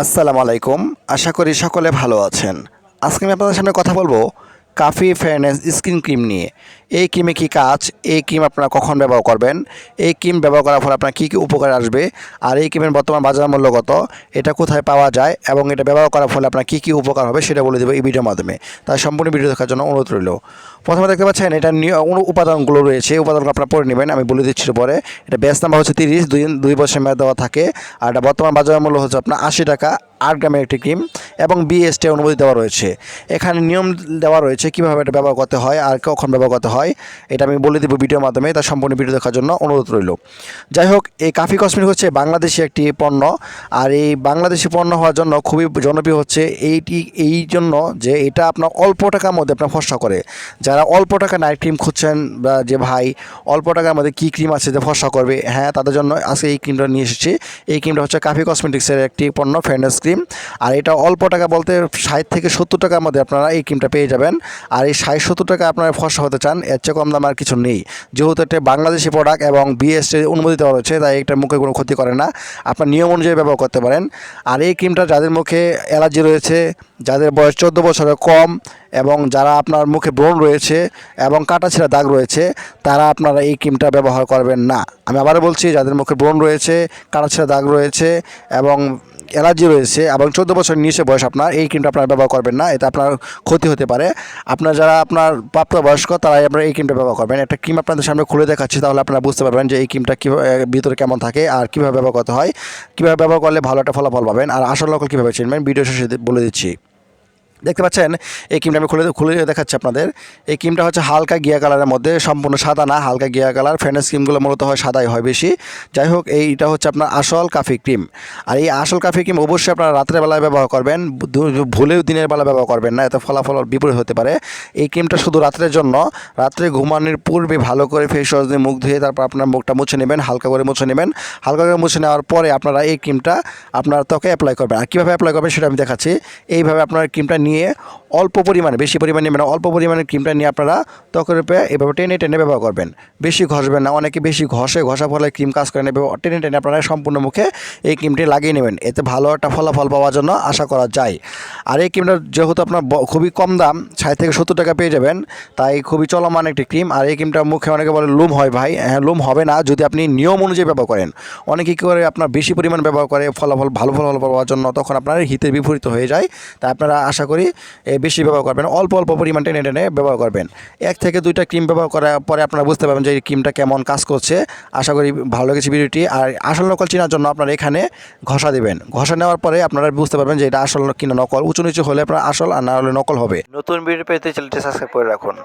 আসসালামু আলাইকুম। আশা করি সকলে ভালো আছেন। আজকে আমি আপনাদের সামনে কথা বলব কাফি ফেয়ারনেস স্কিন ক্রিম নিয়ে। এই ক্রিমে কী কাজ? এই ক্রিম আপনারা কখন ব্যবহার করবেন? এই ক্রিম ব্যবহার করার ফলে আপনার কী কী উপকার আসবে? আর এই ক্রিমের বর্তমান বাজার মূল্য কত? এটা কোথায় পাওয়া যায়? এবং এটা ব্যবহার করার ফলে আপনার কী কী উপকার হবে সেটা বলে দেবো এই ভিডিওর মাধ্যমে। তাই সম্পূর্ণ ভিডিও দেখার জন্য অনুরোধ রইল। প্রথমে দেখতে পাচ্ছেন এটা উপাদানগুলো রয়েছে উপাদানগুলো আপনারা পড়ে নেবেন, আমি বলে দিচ্ছি পরে। এটা ব্যাস নাম্বার হচ্ছে তিরিশ, দুই দুই বছর মেয়াদ দেওয়া থাকে। আর এটা বর্তমান বাজার মূল্য হচ্ছে আপনার আশি টাকা, আট গ্রামের একটি ক্রিম এবং বিএসটি অনুমতি দেওয়া রয়েছে। এখানে নিয়ম দেওয়া রয়েছে কীভাবে এটা ব্যবহার করতে হয় আর কখন ব্যবহার করতে হয়, এটা আমি বলে দেবো ভিডিওর মাধ্যমে, তার সম্পূর্ণ ভিডিও দেখার জন্য অনুরোধ রইল। যাই হোক, এই কাফি কসমেটিক হচ্ছে বাংলাদেশি একটি পণ্য, আর এই বাংলাদেশি পণ্য হওয়ার জন্য খুবই জনপ্রিয় হচ্ছে, এইটি, এই জন্য যে এটা আপনার অল্প টাকার মধ্যে আপনার ফর্সা করে। যারা অল্প টাকা নাইট ক্রিম খুঁজছেন বা যে ভাই অল্প টাকার মধ্যে কী ক্রিম আছে যে ফর্সা করবে হ্যাঁ তাদের জন্য আজকে এই ক্রিমটা নিয়ে এসেছি। এই ক্রিমটা হচ্ছে কাফি কসমেটিক্সের একটি পণ্য ফেয়ারনেস ক্রিম আর এটা অল্প টাকা বলতে ষাট থেকে সত্তর টাকার মধ্যে আপনারা এই ক্রিমটা পেয়ে যাবেন। আর এই ষাট সত্তর টাকা আপনারা ফর্সা হতে চান, এর চেয়ে কম দাম আর কিছু নেই। যেহেতু এটা বাংলাদেশি প্রোডাক্ট এবং বিএসটি অনুমতি দেওয়া রয়েছে, তাই এটা মুখে কোনো ক্ষতি করে না। আপনার নিয়ম অনুযায়ী ব্যবহার করতে পারেন। আর এই ক্রিমটা যাদের মুখে অ্যালার্জি রয়েছে যাদের বয়স চোদ্দ বছরের কম এবং যারা আপনার মুখে ব্রণ রয়েছে এবং কাটাছিড়া দাগ রয়েছে, তারা আপনারা এই ক্রিমটা ব্যবহার করবেন না। আমি আবারও বলছি, যাদের মুখে ব্রণ রয়েছে কাটাছিড়া দাগ রয়েছে এবং অ্যালার্জি রয়েছে এবং চোদ্দ বছর নিচে বয়স আপনার, এই ক্রিমটা আপনার ব্যবহার করবেন না, এতে আপনার ক্ষতি হতে পারে। আপনার যারা আপনার প্রাপ্তবয়স্ক, তারাই আপনারা এই ক্রিমটা ব্যবহার করবেন। একটা ক্রিম আপনাদের সামনে খুলে দেখাচ্ছি, তাহলে আপনারা বুঝতে পারবেন যে এই ক্রিমটা কীভাবে ভিতরে কেমন থাকে আর কীভাবে ব্যবহার করতে হয়। কীভাবে ব্যবহার করলে ভালো একটা ফলাফল পাবেন, আর আসল নকল কীভাবে চিনবেন, ভিডিও শেষে বলে দিচ্ছি। দেখতে পাচ্ছেন, এই ক্রিমটা আমি খুলে খুলে দেখাচ্ছি আপনাদের। এই ক্রিমটা হচ্ছে হালকা গিয়া কালারের মধ্যে, সম্পূর্ণ সাদা না, হালকা গিয়া কালার। ফেনাস ক্রিমগুলো মূলত হয় সাদাই হয় বেশি। যাই হোক, এইটা হচ্ছে আপনার আসল কাফি ক্রিম। আর এই আসল কাফি ক্রিম অবশ্যই আপনারা রাত্রের বেলায় ব্যবহার করবেন ভুলেও দিনের বেলা ব্যবহার করবেন না, এতে ফলাফল বিপরীত হতে পারে। এই ক্রিমটা শুধু রাত্রের জন্য, রাত্রে ঘুমানোর পূর্বে ভালো করে ফেস ওয়াশ দিয়ে মুখ ধুয়ে তারপর আপনার মুখটা মুছে নেবেন, হালকা করে মুছে নেবেন। হালকা করে মুছে নেওয়ার পরে আপনারা এই ক্রিমটা আপনার ত্বকে অ্যাপ্লাই করবেন। আর কীভাবে অ্যাপ্লাই করবেন সেটা আমি দেখাচ্ছি। এইভাবে আপনার ক্রিমটা নিয়ে year অল্প পরিমাণে বেশি পরিমাণে নেবেন অল্প পরিমাণে ক্রিমটা নিয়ে আপনারা ত্বকের উপরে এভাবে টেনে টেনে ব্যবহার করবেন। বেশি ঘষবেন না অনেকে বেশি ঘষে ঘষা ফলে ক্রিম কাজ করে নেবে টেনে টেনে আপনারা সম্পূর্ণ মুখে এই ক্রিমটি লাগিয়ে নেবেন। এতে ভালো একটা ফলাফল পাওয়ার জন্য আশা করা যায়। আর এই ক্রিমটা যেহেতু আপনার খুবই কম দাম ষাট থেকে সত্তর টাকা পেয়ে যাবেন তাই খুবই চলমান একটি ক্রিম। আর এই ক্রিমটা মুখে অনেকে বলে লুম হয় ভাই হ্যাঁ লুম হবে না যদি আপনি নিয়ম অনুযায়ী ব্যবহার করেন। অনেকে কী করে আপনার বেশি পরিমাণ ব্যবহার করে ফলাফল ভালো ফলাফল পাওয়ার জন্য তখন আপনার হিতের বিপরীত হয়ে যায়। তাই আপনারা আশা করি এ, বেশি ব্যবহার করবেন, অল্প অল্প পরিমাণ টেনে টেনে ব্যবহার করবেন। এক থেকে দুইটা ক্রিম ব্যবহার করার পরে আপনারা বুঝতে পারবেন যে এই ক্রিমটা কেমন কাজ করছে। আশা করি ভালো লেগেছে ভিডিওটি। আর আসল নকল চেনার জন্য আপনারা এখানে ঘষা দেবেন। ঘষা নেওয়ার পরে আপনারা বুঝতে পারবেন যে এটা আসল কিনা নকল। উঁচু নিচু হলে আপনার আসল আর না হলে নকল হবে। নতুন ভিডিও পেতে চ্যানেলটি সাবস্ক্রাইব করে রাখুন।